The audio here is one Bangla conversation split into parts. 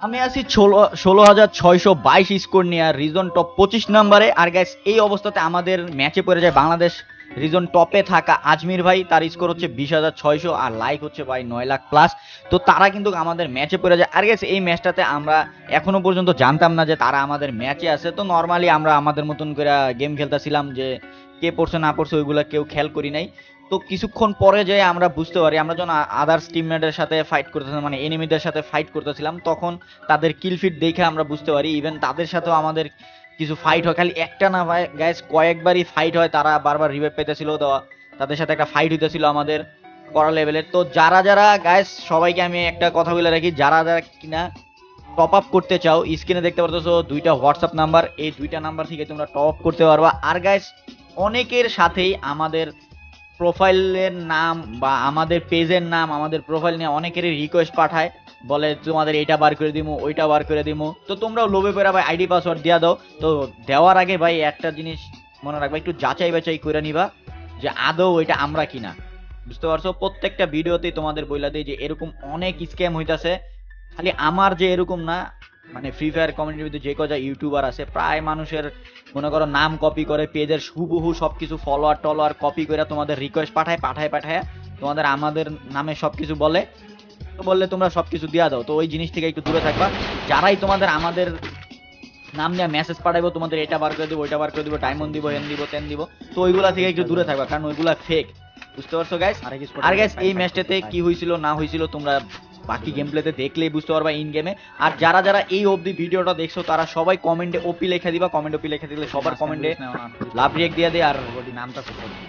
আমি আছি ষোলো হাজার ছয়শো বাইশ স্কোর নিয়ে আর রিজন টপ পঁচিশ নম্বরে। আর গ্যাস এই অবস্থাতে আমাদের ম্যাচে পড়ে যায় বাংলাদেশ। রিজন টপে থাকা আজমির ভাই, তার স্কোর হচ্ছে বিশ হাজার ছয়শো আর লাইক হচ্ছে ভাই নয় লাখ প্লাস তো তারা কিন্তু আমাদের ম্যাচে পড়ে যায়। আর গ্যাস এই ম্যাচটাতে আমরা এখনও পর্যন্ত জানতাম না যে তারা আমাদের ম্যাচে আছে। তো নর্মালি আমরা আমাদের মতন করে গেম খেলতেছিলাম যে কে পড়ছে না পড়ছে ওইগুলো কেউ খেয়াল করি নাই। তো কিছুক্ষণ পরে যে আমরা বুঝতে পারি, আমরা যখন আদার্স টিমমেটের সাথে ফাইট করতেছিলাম মানে এনিমিদের সাথে ফাইট করতেছিলাম, তখন তাদের কিলফিট দেখে আমরা বুঝতে পারি ইভেন তাদের সাথেও আমাদের কিছু ফাইট হয়। খালি একটা না ভাই গ্যাস কয়েকবারই ফাইট হয়, তারা বারবার রিভাইভ পেতেছিল দেওয়া তাদের সাথে একটা ফাইট হইতেছিল আমাদের করা লেভেলের তো যারা যারা গাইস সবাইকে আমি একটা কথা বলে রাখি, যারা যারা কিনা টপ আপ করতে চাও স্ক্রিনে দেখতে পারতেছো, দুইটা হোয়াটসঅ্যাপ নাম্বার এই দুইটা নাম্বার থেকে তোমরা টপ আপ করতে পারবা। আর গাইস অনেকের সাথেই আমাদের প্রোফাইলের নাম বা আমাদের পেজের নাম, আমাদের প্রোফাইল নিয়ে অনেকেরই রিকোয়েস্ট পাঠায়। বলে, তোমাদের এইটা বার করে দিমু, ওইটা বার করে দিমু। তো তোমরাও লোভে পেরা ভাই আইডি পাসওয়ার্ড দিয়া দাও। তো দেওয়ার আগে ভাই একটা জিনিস মনে রাখবা, একটু যাচাই বাছাই করে নিবা যে আদৌ ওইটা আমরা কিনা। বুঝতে পারছ? প্রত্যেকটা ভিডিওতেই তোমাদের বইলা দিই যে এরকম অনেক স্ক্যাম হইতাছে। খালি আমার যে এরকম না মানে ফ্রি ফায়ার কমিউনিটির ভিতরে যে কটা ইউটিউবার আছে প্রায় মানুষের মনে করো নাম কপি করে পেজের হুবহু সবকিছু ফলোয়ার টলোয়ার কপি করে তোমাদের রিকোয়েস্ট পাঠায় পাঠায় পাঠায় তোমাদের আমাদের নামে সবকিছু বলে। তো বললে তোমরা সবকিছু দিয়া দাও। তো ওই জিনিস থেকে একটু দূরে থাকবা। যারাই তোমাদের আমাদের নাম নিয়ে মেসেজ পাঠাইবো তোমাদের এটা বার করে দিব ওইটা বার করে দিব ডায়মন্ড দিব হেন দিব তেন দিব তো ওইগুলা থেকে একটু দূরে থাকবা কারণ ওইগুলা ফেক বুঝতে পারছ গাইস আর গাইস এই ম্যাচটাতে কি হয়েছিল না হয়েছিল তোমরা বাকি গেম প্লেতে দেখলেই বুঝতে পারবা ইন গেমে আর যারা যারা এই অবধি ভিডিওটা দেখছ তারা সবাই কমেন্টে ওপি লিখে দিবা। কমেন্ট ওপি লিখে দিলে সবার কমেন্টে লাভ রিয়েক্ট দিয়ে দে আর নামটা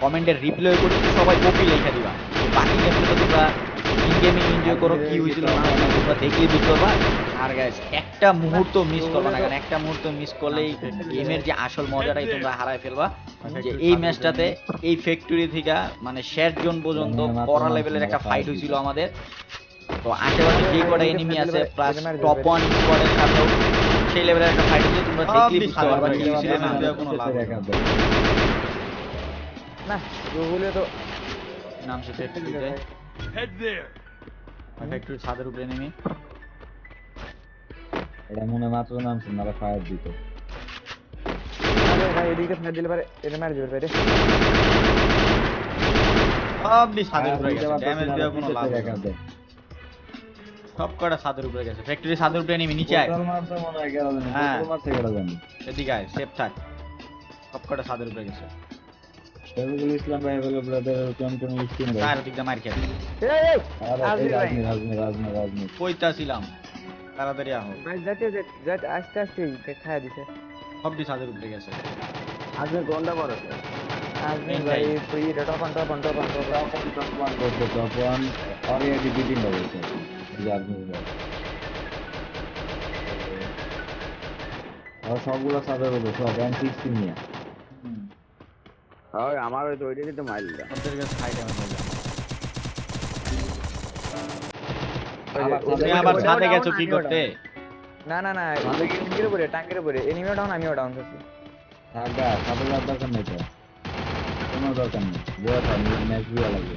কমেন্টের রিপ্লাই করে সবাই ওপি লিখে দিবা। বাকি গেম প্লেতে তোমরা ইন গেমে এনজয় করো। কি হয়েছিল না তোমরা দেখলেই বুঝতে পারবা। আর গাইস একটা মুহূর্ত মিস করবে না কারণ একটা মুহূর্ত মিস করলেই গেমের যে আসল মজাটাই তোমরা হারায় ফেলবা। যে এই ম্যাচটাতে এই ফ্যাক্টরি থেকে মানে শেষ জোন পর্যন্ত পড়া লেভেলের একটা ফাইট হয়েছিল আমাদের। তো আশেপাশে যে কটা এনিমি আছে প্লাস টপ ওয়ান স্কোয়াডের সাথেও সেই লেভেলের একটা ফাইট হয়েছে তোমরা দেখলেই বুঝতে পারবা। কি হয়েছিল না। কোনো লাভ না। গুগলে তো নাম সে ফ্যাক্টরিতে ফ্যাক্টরির ছাদের উপরে এনিমি এটা মনে মাত্র নামছে না ফায়ার দিত। ভাই এদিকে ফেলে দিলে পারে এটা মারি দিবে রে। সবই ছাদের উপরে গেছে ড্যামেজ দেওয়া কোনো লাভ হবে না। দেয় সব কটা ছাদের উপরে গেছে ফ্যাক্টরি ছাদের উপরে এনিমি নিচে আয় বোতল মারছে মনে হয় গেল জানি হ্যাঁ। বোতল মারছে গেল জানি এদিকে আয় সেফ থাক সব কটা ছাদের উপরে গেছে শহীদুল ইসলাম ভাই বলে ব্রাদার কোন কোন স্কিন ভাই তার দিকটা মার খেয়ে এই এই আরে এই আজমির ভাই। রাজনীতি রাজনীতি রাজনীতি রাজনীতি কইতাছিলাম তাড়াতাড়ি আহো ভাই যাতে যাতে আস্তে আস্তে খায়া দিছে সবটি ছাদের উপরে গেছে আজকে গন্ডা বড় আজকে ভাই তুই এটা পান্তা পান্তা পান্তা তপন তপন করতে তপন অলরেডি বিটিং হয়েছে ভাই আর সবগুলো সাদা হলো সব এন সিক্সটিন নিয়ে। হয় আমার ওই তো ওইটাকে তো মাইল দা ওদের কাছে হাই ড্যামেজ হয়ে তুমি আবার ছাদে গেছো কি করতে? না না না টাঙ্কের উপরে টাঙ্কের উপরে। এনিমিও ডাউন আমিও ডাউন করছি। থাকবা সাদা দরকার নেই তো। কোনো দরকার নেই। বয়ে থাক ম্যাচ দিয়ে লাগবে।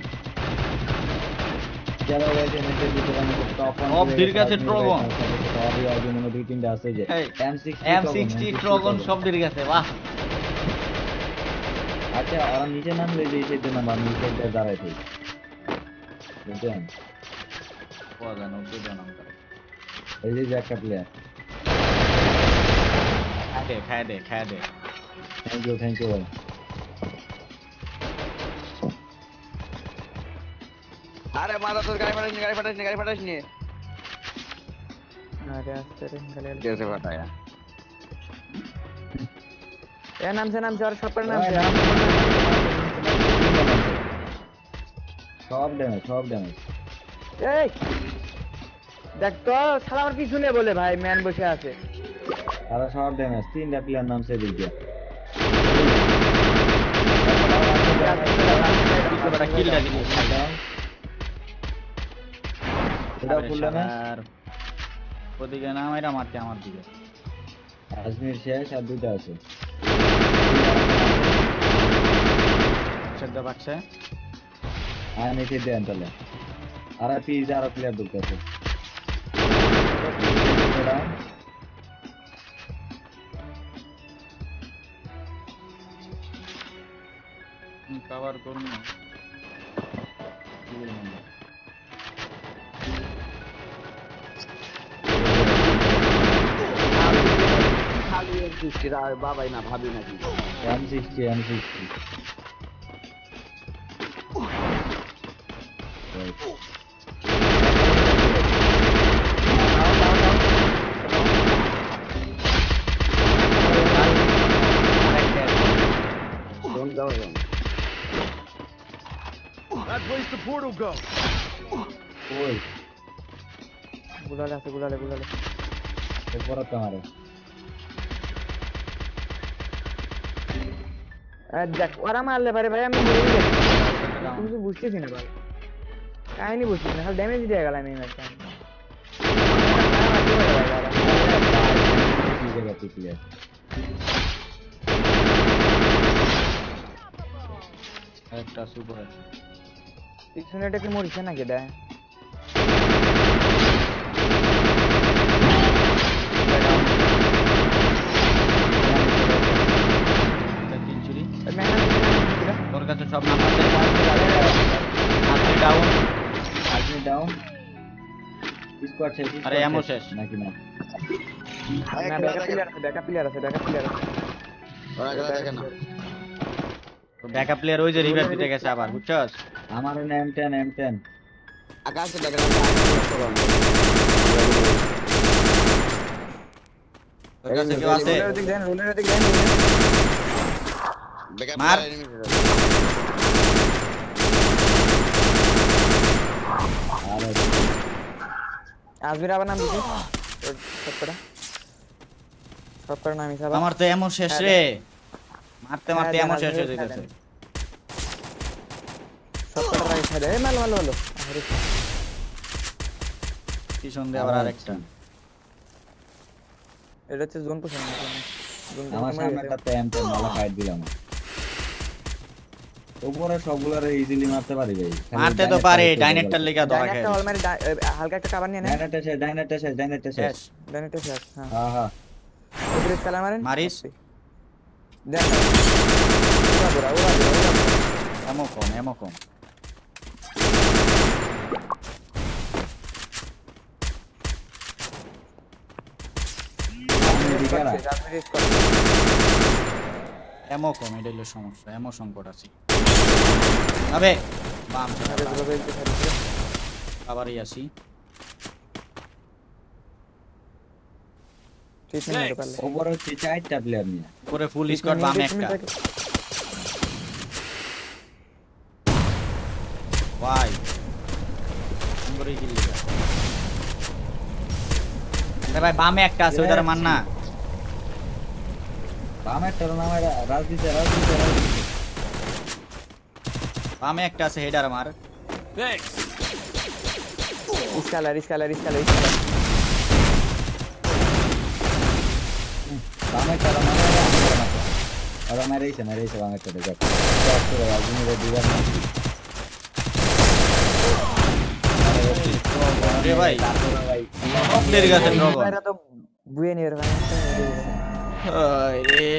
আচ্ছা ওরা নিচে নামলে যে নিচে দাঁড়াই থাকি বুঝলেন? এই যে একটা প্লেয়ার খায় দে খায় দে খায় দে। থ্যাংক ইউ থ্যাংক ইউ ভাই। আরে মাথা তোর গাড়ি ফাটাস নি গাড়ি ফাটাস নি গাড়ি ফাটাস নি। আরে আস্তে রে গালে গালে। কেসে ফাটায়া। এ নামছে নামছে আর সব করে নামছে। সব ড্যামেজ সব ড্যামেজ এই দেখ তো শালা আমার পিছনে বলে ভাই ম্যান বসে আছে। তারা সব ড্যামেজ তিনটা প্লেয়ার নামছে দিক দিয়ে। কিলটা দিবি এটা খুললে না? ওদিকে না এটা মারতে আমার দিকে। আজমির শেষ আর দুটো আছে। শ্রদ্ধা পাচ্ছে। আর নিচে দেন তাহলে। আর পিজ আর প্লেয়ার ঢুকতেছে কাভার করুন না খালি এর দৃষ্টি আর বাবাই না ভাবি নাকি M sixty M sixty Don't go in. ওই গুলালে আছে গুলালে গুলালে উপরে তো মারে দেখ ওরা মারলে পারে ভাই আমি কিছু বুঝতেছি না ভাই। কাহিনী বুঝতেছি না খালি ড্যামেজ দিয়ে গেলাম এই ম্যাচে কি জায়গা প্লেয়ার একটা সুপার পিছনে এটা কি মরিছে নাকি দেয় তোর কাছে সব নাম্বার আছে ডাউন আপনি ডাউন স্কোয়াড শেষ আরে, ammo শেষ। নাকি না? না ব্যাকআপ প্লেয়ার আছে ব্যাকআপ প্লেয়ার আছে ব্যাকআপ প্লেয়ার আছে। ওরা গেলে দেখেন না ব্যাকআপ প্লেয়ার ওই যে রিভাইভ দিতে গেছে আবার বুঝছস? আমার এম টেন এম টেন আকাশে দেখেন তোর কাছে কেউ আছে? রোলের দিক দেন রোলের দিক দেন মার। আর আজমির আবার নাম দিছিস সব করে। নামিস আবার আমার তো এমন শেষ হ্যাঁ, রে। মারতে হ্যাঁ, মারতে এমন শেষ হয়ে যেতেছে। সব করে রাখি সাইডে এই মাল মাল মাল আরে পিছন দিয়ে আবার আরেকটা। এটা হচ্ছে জোন পোষণ জোন আমার সামনে একটা এম টেন ভালো ফাইট দিলাম। উপরে সবগুলোর ইজিলি মারতে পারি ভাই। মারতে তো পারে বলে। লেগা। ধরা খায় হল হালকা একটা কাবার নিয়ে শেষ শেষ শেষ। শেষ হ্যাঁ। হ্যাঁ হ্যাঁ। স্কালার মারেন? মারিস। দেন ওরা ওরা ওরা ওরা এমো কম এমো কম। এমো কম এটা হলো সমস্যা এমো সংকট আছে। আবে। বাম। আরে গুলো বেলতে থাকছে আবারই আসি। ট্রিটমেন্ট নিতে পারলে। উপরে হচ্ছে চারটা প্লেয়ার নিয়ে। উপরে ফুল স্কোয়াড বামে একটা। ভাই আরে ভাই বামে একটা আছে ওইটার মান না। বামের তোর নাম রাজনীতি রাজনীতি রাজনীতি বামে একটা আছে হেডার মার স্কালার স্কালার স্কালার বামের তোর নাম ওরা মেরেছে মেরেছে বামের তোর দেখ। রাজনীতি দিবার না রে ভাই তারপরে ভাই। কমপ্লিট গেছে তো বুয়ে নিয়ে ভাই রে।